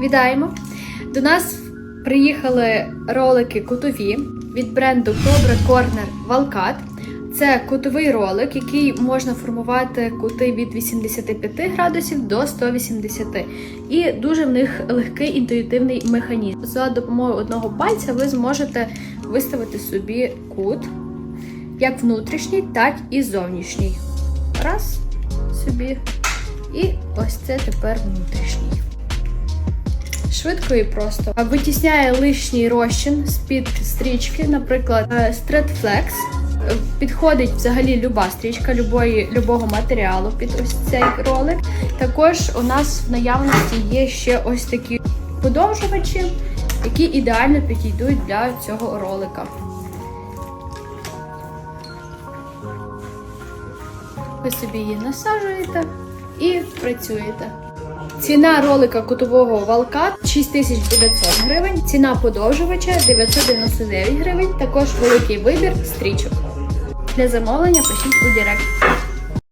Вітаємо! До нас приїхали ролики кутові від бренду Cobra Corner Valcat. Це кутовий ролик, який можна формувати кути від 85 градусів до 180. І дуже в них легкий інтуїтивний механізм. За допомогою одного пальця ви зможете виставити собі кут як внутрішній, так і зовнішній. Раз собі. І ось це тепер внутрішній. Швидко і просто. Витісняє лишній розчин з-під стрічки, наприклад, е, Flex. Е, Підходить взагалі люба стрічка любої, любого матеріалу під ось цей ролик. Також у нас в наявності є ще ось такі подовжувачі, які ідеально підійдуть для цього ролика. Ви собі її насаджуєте і працюєте. Ціна ролика кутового валка 6900 гривень, ціна подовжувача 999 гривень, також великий вибір стрічок. Для замовлення пишіть у Директ.